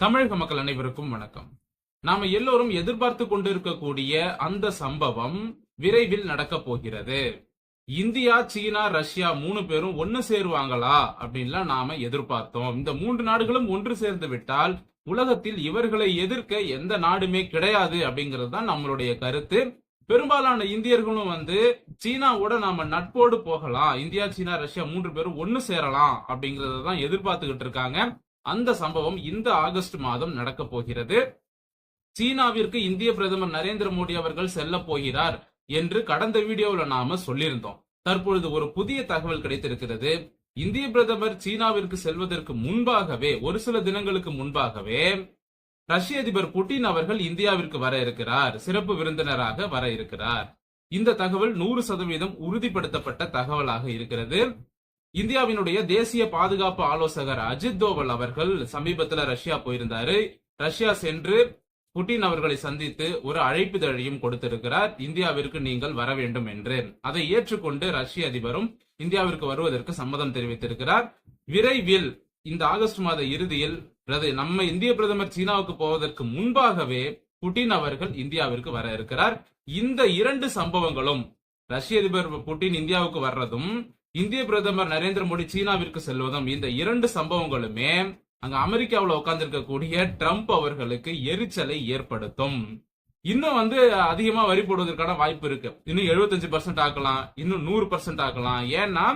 தமிழக மக்கள் அனைவருக்கும் வணக்கம். நாம எல்லோரும் எதிர்பார்த்து கொண்டிருக்கக்கூடிய அந்த சம்பவம் விரைவில் நடக்க போகிறது. இந்தியா சீனா ரஷ்யா மூணு பேரும் ஒன்னு சேருவாங்களா அப்படின்லாம் நாம எதிர்பார்த்தோம். இந்த மூன்று நாடுகளும் ஒன்று சேர்ந்து விட்டால் உலகத்தில் இவர்களை எதிர்க்க எந்த நாடுமே கிடையாது அப்படிங்கிறது தான் நம்மளுடைய கருத்து. பெரும்பாலான இந்தியர்களும் வந்து சீனாவோட நாம நட்போடு போகலாம். இந்தியா சீனா ரஷ்யா மூன்று பேரும் ஒன்னு சேரலாம் அப்படிங்கறத தான் எதிர்பார்த்துக்கிட்டு இருக்காங்க. அந்த சம்பவம் இந்த ஆகஸ்ட் மாதம் நடக்க போகிறது. சீனாவிற்கு இந்திய பிரதமர் நரேந்திர மோடி அவர்கள் செல்ல போகிறார் என்று கடந்த வீடியோவில் நாம சொல்லியிருந்தோம். தற்பொழுது ஒரு புதிய தகவல் கிடைத்திருக்கிறது. இந்திய பிரதமர் சீனாவிற்கு செல்வதற்கு முன்பாகவே ஒரு சில தினங்களுக்கு முன்பாகவே ரஷ்ய அதிபர் புட்டின் அவர்கள் இந்தியாவிற்கு வர இருக்கிறார். சிறப்பு விருந்தினராக வர இருக்கிறார். இந்த தகவல் நூறு சதவீதம் உறுதிப்படுத்தப்பட்ட தகவலாக இருக்கிறது. இந்தியாவினுடைய தேசிய பாதுகாப்பு ஆலோசகர் அஜித் தோவல் அவர்கள் சமீபத்துல ரஷ்யா போயிருந்தாரு. ரஷ்யா சென்று புட்டின் அவர்களை சந்தித்து ஒரு அழைப்புதழையும் கொடுத்திருக்கிறார். இந்தியாவிற்கு நீங்கள் வர வேண்டும் என்று. அதை ஏற்றுக்கொண்டு ரஷ்ய அதிபரும் இந்தியாவிற்கு வருவதற்கு சம்மதம் தெரிவித்திருக்கிறார். விரைவில் இந்த ஆகஸ்ட் மாத இறுதியில் நம்ம இந்திய பிரதமர் சீனாவுக்கு போவதற்கு முன்பாகவே புட்டின் அவர்கள் இந்தியாவிற்கு வர இருக்கிறார். இந்த இரண்டு சம்பவங்களும் ரஷ்ய அதிபர் புட்டின் இந்தியாவுக்கு வர்றதும் இந்திய பிரதமர் நரேந்திர மோடி சீனாவிற்கு செல்வதும் இந்த இரண்டு சம்பவங்களுமே அங்க அமெரிக்காவில் உட்கார்ந்திருக்கக்கூடிய ட்ரம்ப் அவர்களுக்கு எரிச்சலை ஏற்படுத்தும். இன்னும் வந்து அதிகமா வரி போடுவதற்கான வாய்ப்பு இருக்கு. இன்னும் 75% பர்சன்ட் ஆக்கலாம் இன்னும் நூறு பர்சன்ட் ஆக்கலாம். ஏன்னா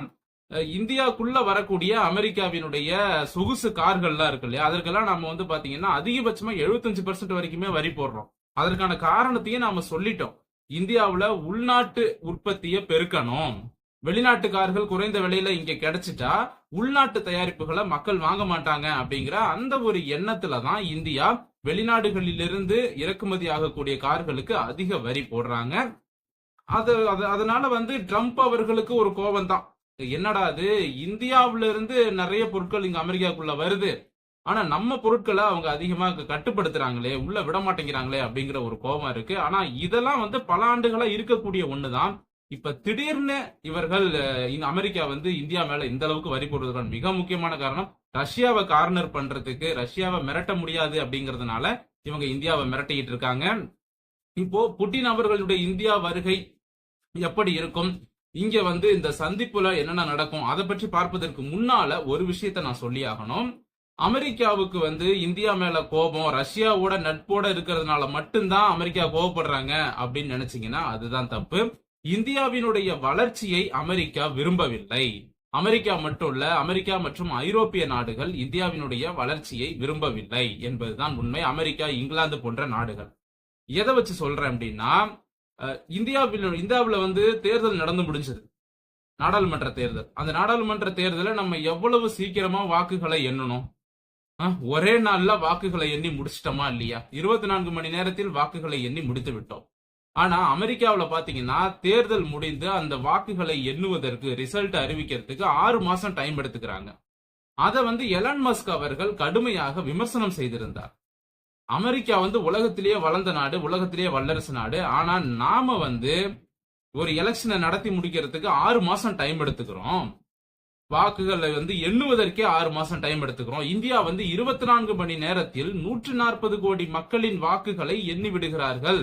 இந்தியாவுக்குள்ள வரக்கூடிய அமெரிக்காவினுடைய சொகுசு கார்கள்லாம் இருக்கு இல்லையா? அதற்கெல்லாம் நம்ம வந்து பாத்தீங்கன்னா அதிகபட்சமா 75% பர்சன்ட் வரைக்குமே வரி போடுறோம். அதற்கான காரணத்தையும் நாம சொல்லிட்டோம். இந்தியாவுல உள்நாட்டு உற்பத்தியை பெருக்கணும். வெளிநாட்டு கார்கள் குறைந்த விலையில இங்க கிடைச்சிட்டா உள்நாட்டு தயாரிப்புகளை மக்கள் வாங்க மாட்டாங்க அப்படிங்கிற அந்த ஒரு எண்ணத்துல தான் இந்தியா வெளிநாடுகளிலிருந்து இறக்குமதி ஆகக்கூடிய கார்களுக்கு அதிக வரி போடுறாங்க. அது அதனால வந்து ட்ரம்ப் அவர்களுக்கு ஒரு கோபம் தான். என்னடா அது? இந்தியாவில இருந்து நிறைய பொருட்கள் இங்க அமெரிக்காக்குள்ள வருது. ஆனா நம்ம பொருட்களை அவங்க அதிகமா கட்டுப்படுத்துறாங்களே உள்ள விட மாட்டேங்கிறாங்களே அப்படிங்கிற ஒரு கோபம் இருக்கு. ஆனா இதெல்லாம் வந்து பல ஆண்டுகளா இருக்கக்கூடிய ஒண்ணுதான். இப்ப திடீர்னு இவர்கள் இந்த அமெரிக்கா வந்து இந்தியா மேல இந்த அளவுக்கு வரி போடுறதுக்கான மிக முக்கியமான காரணம் ரஷ்யாவை கார்னர் பண்றதுக்கு ரஷ்யாவை மிரட்ட முடியாது அப்படிங்கறதுனால இவங்க இந்தியாவை மிரட்டிக்கிட்டு இருக்காங்க. இப்போ புட்டின் அவர்களுடைய இந்தியா வருகை எப்படி இருக்கும்? இங்க வந்து இந்த சந்திப்புல என்னென்ன நடக்கும்? அதை பற்றி பார்ப்பதற்கு முன்னால ஒரு விஷயத்த நான் சொல்லி ஆகணும். அமெரிக்காவுக்கு வந்து இந்தியா மேல கோபம் ரஷ்யாவோட நட்போட இருக்கிறதுனால மட்டும்தான் அமெரிக்கா கோபப்படுறாங்க அப்படின்னு நினைச்சீங்கன்னா அதுதான் தப்பு. இந்தியாவினுடைய வளர்ச்சியை அமெரிக்கா விரும்பவில்லை. அமெரிக்கா மட்டும் இல்ல அமெரிக்கா மற்றும் ஐரோப்பிய நாடுகள் இந்தியாவினுடைய வளர்ச்சியை விரும்பவில்லை என்பதுதான் உண்மை. அமெரிக்கா இங்கிலாந்து போன்ற நாடுகள். எதை வச்சு சொல்றேன் அப்படின்னா இந்தியாவில் இந்தியாவில் வந்து தேர்தல் நடந்து முடிஞ்சது. நாடாளுமன்ற தேர்தல். அந்த நாடாளுமன்ற தேர்தலை நம்ம எவ்வளவு சீக்கிரமா வாக்குகளை எண்ணணும்? ஒரே நாள்ல வாக்குகளை எண்ணி முடிச்சிட்டோமா இல்லையா? இருபத்தி நான்கு மணி நேரத்தில் வாக்குகளை எண்ணி முடித்து விட்டோம். ஆனா அமெரிக்காவில் பாத்தீங்கன்னா தேர்தல் முடிந்து அந்த வாக்குகளை எண்ணுவதற்கு ரிசல்ட் அறிவிக்கிறதுக்கு ஆறு மாசம் டைம் எடுத்துக்கிறாங்க. அதை வந்து எலன் மஸ்க் அவர்கள் கடுமையாக விமர்சனம் செய்திருந்தார். அமெரிக்கா வந்து உலகத்திலேயே வளர்ந்த நாடு உலகத்திலேயே வல்லரசு நாடு. ஆனா நாம வந்து ஒரு எலெக்ஷனை நடத்தி முடிக்கிறதுக்கு ஆறு மாசம் டைம் எடுத்துக்கிறோம். வாக்குகளை வந்து எண்ணுவதற்கே ஆறு மாசம் டைம் எடுத்துக்கிறோம். இந்தியா வந்து இருபத்தி நான்கு மணி நேரத்தில் நூற்று நாற்பது கோடி மக்களின் வாக்குகளை எண்ணி விடுகிறார்கள்.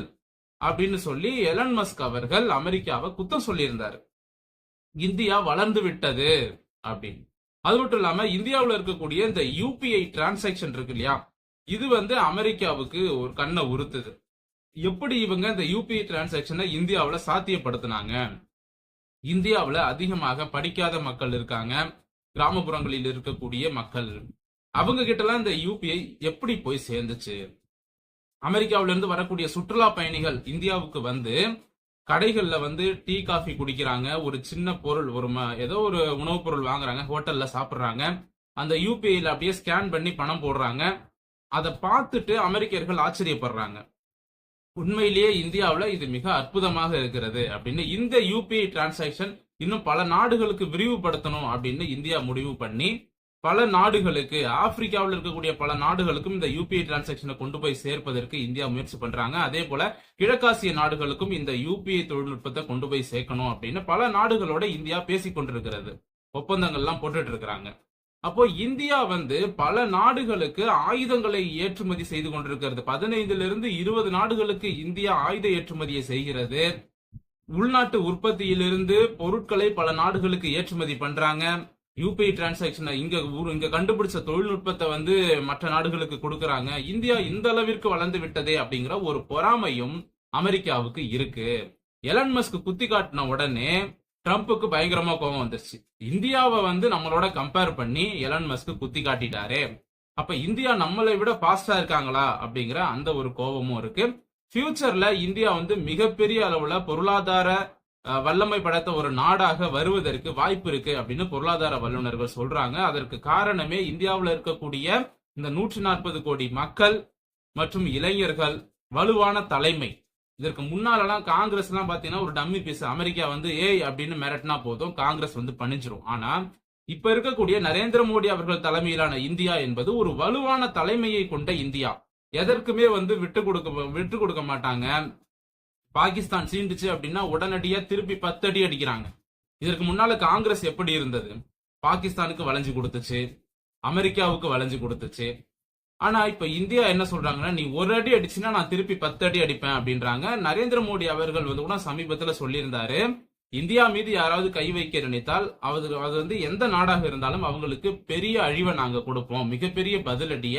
அப்படின்னு சொல்லி எலன் மஸ்க் அவர்கள் அமெரிக்காவை குத்தம் சொல்லியிருந்தாரு. இந்தியா வளர்ந்து விட்டது அப்படின்னு. அது மட்டும் இல்லாம இந்தியாவுல இருக்கக்கூடிய இந்த யூபிஐ டிரான்சாக்ஷன் இருக்கு இல்லையா? இது வந்து அமெரிக்காவுக்கு ஒரு கண்ணை உறுத்துது. எப்படி இவங்க இந்த யூபிஐ டிரான்சாக்ஷனை இந்தியாவுல சாத்தியப்படுத்தினாங்க? இந்தியாவில் அதிகமாக படிக்காத மக்கள் இருக்காங்க. கிராமப்புறங்களில் இருக்கக்கூடிய மக்கள். அவங்க கிட்டலாம் இந்த யூபிஐ எப்படி போய் சேர்ந்துச்சு? அமெரிக்காவிலிருந்து வரக்கூடிய சுற்றுலா பயணிகள் இந்தியாவுக்கு வந்து கடைகள்ல வந்து டீ காஃபி குடிக்கிறாங்க. ஒரு சின்ன பொருள் ஒரு ம- ஏதோ ஒரு உணவுப் பொருள் வாங்குறாங்க ஹோட்டல்ல சாப்பிடுறாங்க. அந்த யூபிஐல அப்படியே ஸ்கேன் பண்ணி பணம் போடுறாங்க. அதை பார்த்துட்டு அமெரிக்கர்கள் ஆச்சரியப்படுறாங்க. உண்மையிலேயே இந்தியாவில் இது மிக அற்புதமாக இருக்கிறது அப்படின்னு இந்த யூபிஐ டிரான்சாக்ஷன் இன்னும் பல நாடுகளுக்கு விரிவுபடுத்தணும் அப்படின்னு இந்தியா முடிவு பண்ணி பல நாடுகளுக்கு ஆப்பிரிக்காவில் இருக்கக்கூடிய பல நாடுகளுக்கும் இந்த யூபிஐ டிரான்சாக்ஷனை கொண்டு போய் சேர்ப்பதற்கு இந்தியா முயற்சி பண்றாங்க. அதே போல கிழக்காசிய நாடுகளுக்கும் இந்த யூபிஐ தொழில்நுட்பத்தை கொண்டு போய் சேர்க்கணும் அப்படின்னு பல நாடுகளோட இந்தியா பேசிக் கொண்டிருக்கிறது. ஒப்பந்தங்கள்லாம் போட்டுட்டு இருக்கிறாங்க. அப்போ இந்தியா வந்து பல நாடுகளுக்கு ஆயுதங்களை ஏற்றுமதி செய்து கொண்டிருக்கிறது. பதினைந்துல இருந்து இருபது நாடுகளுக்கு இந்தியா ஆயுத ஏற்றுமதியை செய்கிறது. உள்நாட்டு உற்பத்தியிலிருந்து பொருட்களை பல நாடுகளுக்கு ஏற்றுமதி பண்றாங்க. யூபிஐ டிரான்சாக்ஷனை இங்க ஊர் இங்க கண்டுபிடிச்ச தொழில்நுட்பத்தை வந்து மற்ற நாடுகளுக்கு கொடுக்கறாங்க. இந்தியா இந்த அளவிற்கு வளர்ந்து விட்டதே அப்படிங்கிற ஒரு பொறாமையும் அமெரிக்காவுக்கு இருக்கு. எலன் மஸ்க் குத்தி காட்டின உடனே ட்ரம்ப்புக்கு பயங்கரமா கோபம் வந்துருச்சு. இந்தியாவை வந்து நம்மளோட கம்பேர் பண்ணி எலன் மஸ்க் குத்தி காட்டிட்டாரு. அப்ப இந்தியா நம்மளை விட பாஸ்டா இருக்காங்களா அப்படிங்கிற அந்த ஒரு கோபமும் இருக்கு. ஃபியூச்சர்ல இந்தியா வந்து மிகப்பெரிய அளவுல பொருளாதார வல்லமை படைத்த ஒரு நாடாக வருவதற்கு வாய்ப்பு இருக்கு அப்படின்னு பொருளாதார வல்லுநர்கள் சொல்றாங்க. அதற்கு காரணமே இந்தியாவில் இருக்கக்கூடிய இந்த நூற்றி நாற்பது கோடி மக்கள் மற்றும் இளைஞர்கள் வலுவான தலைமை. இதற்கு முன்னாலெல்லாம் காங்கிரஸ் எல்லாம் பாத்தீங்கன்னா ஒரு டம்மி பீஸ் அமெரிக்கா வந்து ஏய் அப்படின்னு மிரட்டினா போதும் காங்கிரஸ் வந்து பணிஞ்சிரும். ஆனா இப்ப இருக்கக்கூடிய நரேந்திர மோடி அவர்கள் தலைமையிலான இந்தியா என்பது ஒரு வலுவான தலைமையை கொண்ட இந்தியா. எதற்குமே வந்து விட்டு கொடுக்க விட்டு கொடுக்க மாட்டாங்க. பாகிஸ்தான் சீண்டுச்சு அப்படின்னா உடனடியா திருப்பி பத்து அடி அடிக்கிறாங்க. இதற்கு முன்னால காங்கிரஸ் எப்படி இருந்தது? பாகிஸ்தானுக்கு வளைஞ்சு கொடுத்துச்சு. அமெரிக்காவுக்கு வளைஞ்சு கொடுத்துச்சு. ஆனா இப்ப இந்தியா என்ன சொல்றாங்கன்னா நீ ஒரு அடி அடிச்சுன்னா நான் திருப்பி பத்து அடி அடிப்பேன் அப்படின்றாங்க. நரேந்திர மோடி அவர்கள் வந்து கூட சமீபத்துல சொல்லியிருந்தாரு. இந்தியா மீது யாராவது கை வைக்க நினைத்தால் அது அது வந்து எந்த நாடாக இருந்தாலும் அவங்களுக்கு பெரிய அழிவை நாங்க கொடுப்போம். மிகப்பெரிய பதிலடிய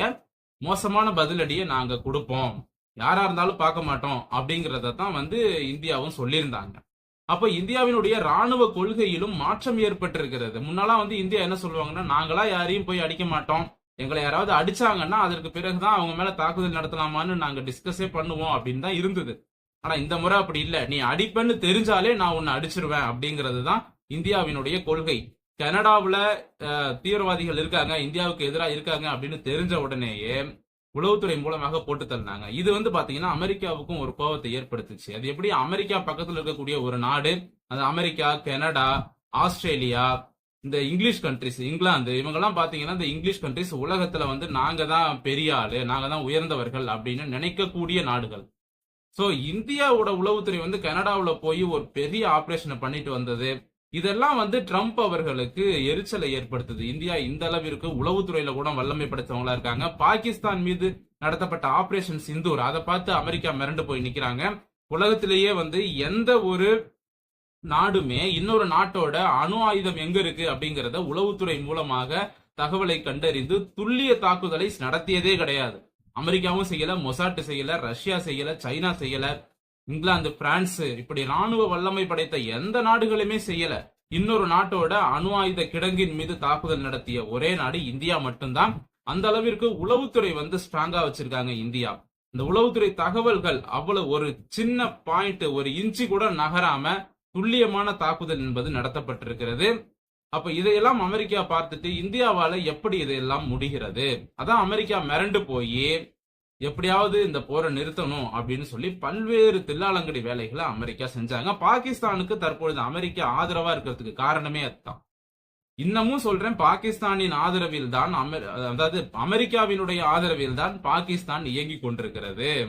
மோசமான பதிலடியை நாங்க கொடுப்போம். யாரா இருந்தாலும் பார்க்க மாட்டோம் அப்படிங்கிறத தான் வந்து இந்தியாவும் சொல்லியிருந்தாங்க. அப்ப இந்தியாவினுடைய ராணுவ கொள்கையிலும் மாற்றம் ஏற்பட்டிருக்கிறது. முன்னாலாம் வந்து இந்தியா என்ன சொல்லுவாங்கன்னா நாங்களா யாரையும் போய் அடிக்க மாட்டோம். எங்களை யாராவது அடிச்சாங்கன்னா அதற்கு பிறகுதான் அவங்க மேல தாக்குதல் நடத்தலாமான்னு நாங்க டிஸ்கஸே பண்ணுவோம் அப்படின்னு தான் இருந்தது. ஆனா இந்த முறை அப்படி இல்ல. நீ அடிப்பேன்னு தெரிஞ்சாலே நான் உன்னை அடிச்சிருவேன் அப்படிங்கிறது தான் இந்தியாவினுடைய கொள்கை. கனடாவுல தீவிரவாதிகள் இருக்காங்க இந்தியாவுக்கு எதிராக இருக்காங்க அப்படின்னு தெரிஞ்ச உடனேயே உளவுத்துறை மூலமாக போட்டு தள்ளினாங்க இது வந்து பாத்தீங்கன்னா அமெரிக்காவுக்கும் ஒரு கோபத்தை ஏற்படுத்துச்சு. அது எப்படி? அமெரிக்கா பக்கத்துல இருக்கக்கூடிய ஒரு நாடு அது அமெரிக்கா கனடா ஆஸ்திரேலியா இந்த இங்கிலீஷ் கண்ட்ரிஸ் இங்கிலாந்து இவங்கெல்லாம் பாத்தீங்கன்னா இந்த இங்கிலீஷ் கண்ட்ரிஸ் உலகத்துல வந்து நாங்க தான் பெரிய ஆளு நாங்க தான் உயர்ந்தவர்கள் அப்படின்னு நினைக்கக்கூடிய நாடுகள். சோ இந்தியாவோட உளவுத்துறை வந்து கனடாவுல போய் ஒரு பெரிய ஆபரேஷனை பண்ணிட்டு வந்தது. இதெல்லாம் வந்து ட்ரம்ப் அவர்களுக்கு எரிச்சலை ஏற்படுத்துது. இந்தியா இந்த அளவிற்கு உளவுத்துறையில கூட வல்லமை படைத்தவங்களா இருக்காங்க. பாகிஸ்தான் மீது நடத்தப்பட்ட ஆபரேஷன் சிந்தூர் அதை பார்த்து அமெரிக்கா மிரண்டு போய் நிக்கிறாங்க. உலகத்திலேயே வந்து எந்த ஒரு நாடுமே இன்னொரு நாட்டோட அணு ஆயுதம் எங்க இருக்கு அப்படிங்கறத உளவுத்துறை மூலமாக தகவலை கண்டறிந்து துல்லிய தாக்குதலை நடத்தியதே கிடையாது. அமெரிக்காவும் செய்யல மொசாட்டு செய்யல ரஷ்யா செய்யல சைனா செய்யல. இங்கிலாந்து பிரான்ஸ் இப்படி ராணுவ வல்லமை படைத்த எந்த நாடுகளுமே செய்யல. இன்னொரு நாட்டோட அணு ஆயுத கிடங்கின் மீது தாக்குதல் நடத்திய ஒரே நாடு இந்தியா மட்டும்தான். அந்த அளவிற்கு உளவுத்துறை வந்து ஸ்ட்ராங்கா வச்சிருக்காங்க இந்தியா. இந்த உளவுத்துறை தகவல்கள் அவ்வளவு ஒரு சின்ன பாயிண்ட் ஒரு இன்ச்சு கூட நகராம துல்லியமான தாக்குதல் என்பது நடத்தப்பட்டிருக்கிறது. அப்ப இதையெல்லாம் அமெரிக்கா பார்த்துட்டு இந்தியாவால எப்படி இதையெல்லாம் முடிகிறது? அதான் அமெரிக்கா மிரண்டு போய் எப்படியாவது இந்த போரை நிறுத்தணும் அப்படின்னு சொல்லி பல்வேறு தில்லாலங்கடி வேலைகளை அமெரிக்கா செஞ்சாங்க. பாகிஸ்தானுக்கு தற்பொழுது அமெரிக்கா ஆதரவா இருக்கிறதுக்கு காரணமே அதுதான். இன்னமும் சொல்றேன் பாகிஸ்தானின் ஆதரவில் தான் அமெ- அதாவது அமெரிக்காவினுடைய ஆதரவில் தான் பாகிஸ்தான் இயங்கி கொண்டிருக்கிறது.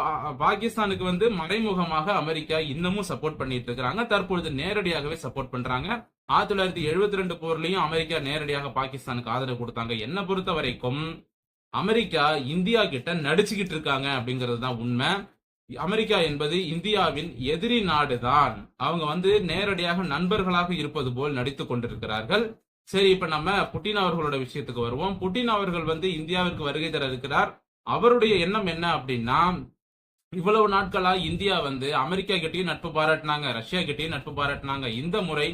பா- பாகிஸ்தானுக்கு வந்து மறைமுகமாக அமெரிக்கா இன்னமும் சப்போர்ட் பண்ணிட்டு இருக்கிறாங்க. தற்பொழுது நேரடியாகவே சப்போர்ட் பண்றாங்க. ஆயிரத்தி தொள்ளாயிரத்தி எழுபத்தி ரெண்டு போர்லயும் அமெரிக்கா நேரடியாக பாகிஸ்தானுக்கு ஆதரவு கொடுத்தாங்க. என்ன பொறுத்த வரைக்கும் அமெரிக்கா இந்தியா கிட்ட நடிச்சுக்கிட்டு இருக்காங்க அப்படிங்கிறது தான் உண்மை. அமெரிக்கா என்பது இந்தியாவின் எதிரி நாடுதான். அவங்க வந்து நேரடியாக நண்பர்களாக இருப்பது போல் நடித்து கொண்டிருக்கிறார்கள். சரி இப்ப நம்ம புட்டின் அவர்களோட விஷயத்துக்கு வருவோம். புட்டின் அவர்கள் வந்து இந்தியாவிற்கு வருகை தர இருக்கிறார். அவருடைய எண்ணம் என்ன அப்படின்னா இவ்வளவு நாட்களா இந்தியா வந்து அமெரிக்கா கிட்டயும் நட்பு பாராட்டினாங்க ரஷ்யா கிட்டயும் நட்பு பாராட்டினாங்க. இந்த முறை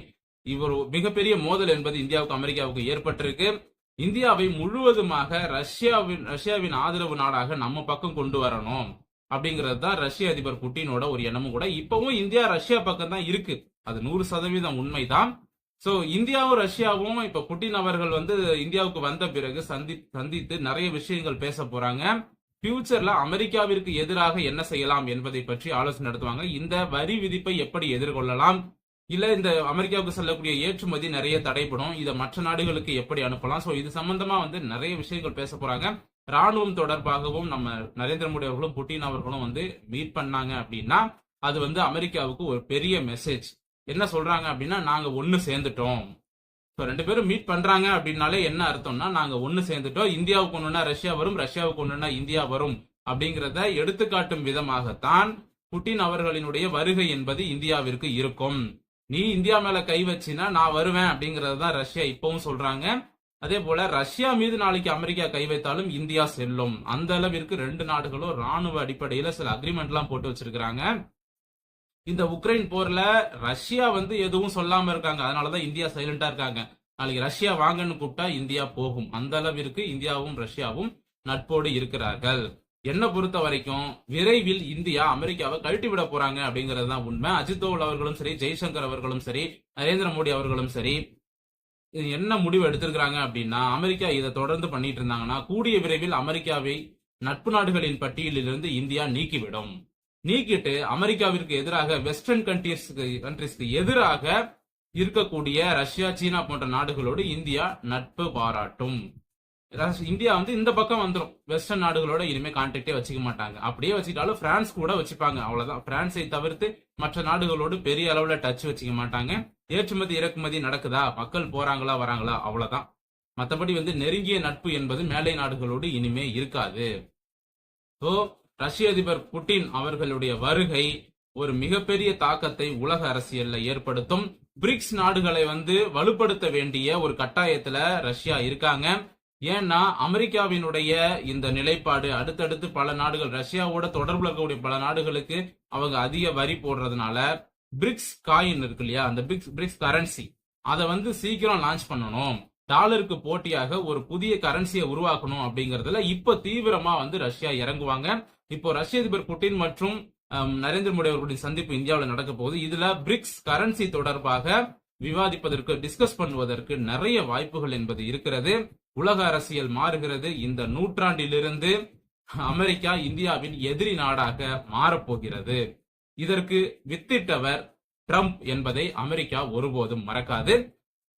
இவர் மிகப்பெரிய மோதல் என்பது இந்தியாவுக்கு அமெரிக்காவுக்கு ஏற்பட்டிருக்கு. இந்தியாவை முழுவதுமாக ரஷ்யாவின் ரஷ்யாவின் ஆதரவு நாடாக நம்ம பக்கம் கொண்டு வரணும். அப்படிங்கிறது தான் ரஷ்ய அதிபர் புட்டினோட ஒரு எண்ணமும் கூட. இப்பவும் இந்தியா ரஷ்யா பக்கம் தான் இருக்கு. அது நூறு சதவீதம் உண்மைதான். சோ இந்தியாவும் ரஷ்யாவும் இப்ப புட்டின் அவர்கள் வந்து இந்தியாவுக்கு வந்த பிறகு சந்தி சந்தித்து நிறைய விஷயங்கள் பேச போறாங்க. ஃபியூச்சர்ல அமெரிக்காவிற்கு எதிராக என்ன செய்யலாம் என்பதை பற்றி ஆலோசனை நடத்துவாங்க. இந்த வரி விதிப்பை எப்படி எதிர்கொள்ளலாம்? இல்ல இந்த அமெரிக்காவுக்கு செல்லக்கூடிய ஏற்றுமதி நிறைய தடைப்படும் இதை மற்ற நாடுகளுக்கு எப்படி அனுப்பலாம்? சோ இது சம்பந்தமா வந்து நிறைய விஷயங்கள் பேச போறாங்க. ராணுவம் தொடர்பாகவும் நம்ம நரேந்திர மோடி அவர்களும் புட்டின் அவர்களும் வந்து மீட் பண்ணாங்க அப்படின்னா அது வந்து அமெரிக்காவுக்கு ஒரு பெரிய மெசேஜ் என்ன சொல்றாங்க அப்படின்னா நாங்க ஒன்னு சேர்ந்துட்டோம். இப்போ ரெண்டு பேரும் மீட் பண்றாங்க அப்படின்னாலே என்ன அர்த்தம்னா நாங்க ஒன்னு சேர்ந்துட்டோம். இந்தியாவுக்கு ஒண்ணுனா ரஷ்யா வரும் ரஷ்யாவுக்கு ஒண்ணுனா இந்தியா வரும் அப்படிங்கிறத எடுத்துக்காட்டும் விதமாகத்தான் புட்டின் அவர்களினுடைய வருகை என்பது இந்தியாவிற்கு இருக்கும். நீ இந்தியா மேல கை வச்சினா நான் வருவேன் அப்படிங்கறது தான் ரஷ்யா இப்பவும் சொல்றாங்க. அதே போல ரஷ்யா மீது நாளைக்கு அமெரிக்கா கை வைத்தாலும் இந்தியா செல்லும். அந்த அளவிற்கு ரெண்டு நாடுகளும் ராணுவ அடிப்படையில சில அக்ரிமெண்ட் எல்லாம் போட்டு வச்சிருக்கிறாங்க. இந்த உக்ரைன் போர்ல ரஷ்யா வந்து எதுவும் சொல்லாம இருக்காங்க. அதனாலதான் இந்தியா சைலண்டா இருக்காங்க. நாளைக்கு ரஷ்யா வாங்கன்னு கூப்பிட்டா இந்தியா போகும். அந்த அளவிற்கு இந்தியாவும் ரஷ்யாவும் நட்போடு இருக்கிறார்கள். என்ன பொறுத்த வரைக்கும் விரைவில் இந்தியா அமெரிக்காவை கழட்டி விட போறாங்க அப்படிங்கிறது தான் உண்மை. அஜித் தோவல் அவர்களும் சரி ஜெய்சங்கர் அவர்களும் சரி நரேந்திர மோடி அவர்களும் சரி இது என்ன முடிவு எடுத்திருக்கிறாங்க அப்படின்னா அமெரிக்கா இதை தொடர்ந்து பண்ணிட்டு இருந்தாங்கன்னா கூடிய விரைவில் அமெரிக்காவை நட்பு நாடுகளின் பட்டியலிலிருந்து இந்தியா நீக்கிவிடும். நீக்கிட்டு அமெரிக்காவிற்கு எதிராக வெஸ்டர்ன் கண்ட்ரீஸ்க்கு கண்ட்ரீஸ்க்கு எதிராக இருக்கக்கூடிய ரஷ்யா சீனா போன்ற நாடுகளோடு இந்தியா நட்பு பாராட்டும். இந்தியா வந்து இந்த பக்கம் வந்துடும் வெஸ்டர்ன் நாடுகளோட இனிமே கான்டாக்டே வச்சுக்க மாட்டாங்க. அப்படியே வச்சுக்கிட்டாலும் பிரான்ஸ் கூட வச்சுப்பாங்க. அவ்வளவுதான். பிரான்ஸை தவிர்த்து மற்ற நாடுகளோடு பெரிய அளவுல டச் வச்சுக்க மாட்டாங்க. ஏற்றுமதி இறக்குமதி நடக்குதா? மக்கள் போறாங்களா வராங்களா? அவ்வளவுதான். மற்றபடி வந்து நெருங்கிய நட்பு என்பது மேலை நாடுகளோடு இனிமே இருக்காது. ஸோ ரஷ்ய அதிபர் புட்டின் அவர்களுடைய வருகை ஒரு மிகப்பெரிய தாக்கத்தை உலக அரசியல்ல ஏற்படுத்தும். பிரிக்ஸ் நாடுகளை வந்து வலுப்படுத்த வேண்டிய ஒரு கட்டாயத்துல ரஷ்யா இருக்காங்க. ஏன்னா அமெரிக்காவினுடைய இந்த நிலைப்பாடு அடுத்தடுத்து பல நாடுகள் ரஷ்யாவோட தொடர்புல இருக்கக்கூடிய பல நாடுகளுக்கு அவங்க அதிக வரி போடுறதுனால பிரிக்ஸ் காயின் இருக்கு இல்லையா? அந்த பிரிக்ஸ் பிரிக்ஸ் கரன்சி அதை வந்து சீக்கிரம் லான்ச் பண்ணணும். டாலருக்கு போட்டியாக ஒரு புதிய கரன்சியை உருவாக்கணும் அப்படிங்கறதுல இப்ப தீவிரமா வந்து ரஷ்யா இறங்குவாங்க. இப்போ ரஷ்ய அதிபர் புட்டின் மற்றும் நரேந்திர மோடி அவர்களுடைய சந்திப்பு இந்தியாவில் நடக்க போகுது. இதுல பிரிக்ஸ் கரன்சி தொடர்பாக விவாதிப்பதற்கு டிஸ்கஸ் பண்ணுவதற்கு நிறைய வாய்ப்புகள் என்பது இருக்கிறது. உலக அரசியல் மாறுகிறது. இந்த நூற்றாண்டிலிருந்து அமெரிக்கா இந்தியாவின் எதிரி நாடாக மாறப்போகிறது. இதற்கு வித்திட்டவர் ட்ரம்ப் என்பதை அமெரிக்கா ஒருபோதும் மறக்காது.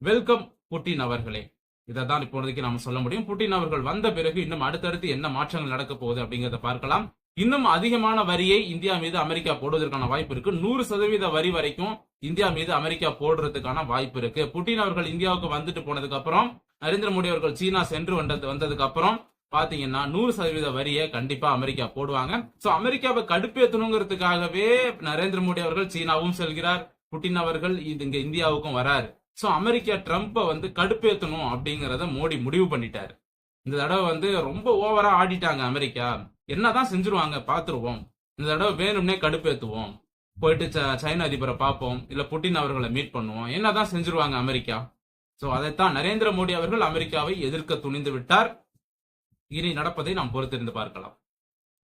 வெல்கம் புட்டின் அவர்களே. இதை தான் இப்போதைக்கு நாம சொல்ல முடியும். புட்டின் அவர்கள் வந்த பிறகு இன்னும் அடுத்தடுத்து என்ன மாற்றங்கள் நடக்க போகுது அப்படிங்கறத பார்க்கலாம். இன்னும் அதிகமான வரியை இந்தியா மீது அமெரிக்கா போடுவதற்கான வாய்ப்பு இருக்கு. நூறு சதவீத வரி வரைக்கும் இந்தியா மீது அமெரிக்கா போடுறதுக்கான வாய்ப்பு இருக்கு. புட்டின் அவர்கள் இந்தியாவுக்கு வந்துட்டு போனதுக்கு அப்புறம் நரேந்திர மோடி அவர்கள் சீனா சென்று வந்தது வந்ததுக்கு அப்புறம் பாத்தீங்கன்னா நூறு சதவீத வரியை கண்டிப்பா அமெரிக்கா போடுவாங்க. சோ அமெரிக்காவை கடுப்பேற்றணுங்கிறதுக்காகவே நரேந்திர மோடி அவர்கள் சீனாவும் செல்கிறார் புட்டின் அவர்கள் இது இங்க இந்தியாவுக்கும் வராரு. சோ அமெரிக்கா ட்ரம்ப்பை வந்து கடுப்பேத்தணும் அப்படிங்கறத மோடி முடிவு பண்ணிட்டாரு. இந்த தடவை வந்து ரொம்ப ஓவரா ஆடிட்டாங்க அமெரிக்கா. என்னதான் செஞ்சுருவாங்க பாத்துருவோம். இந்த தடவை வேணும்னே கடுப்பேத்துவோம். போயிட்டு ச- அதிபரை பார்ப்போம். இல்ல புட்டின் அவர்களை மீட் பண்ணுவோம். என்னதான் செஞ்சுருவாங்க அமெரிக்கா? சோ அதைத்தான் நரேந்திர மோடி அவர்கள் அமெரிக்காவை எதிர்க்க துணிந்து விட்டார். இனி நடப்பதை நாம் பொறுத்திருந்து பார்க்கலாம்.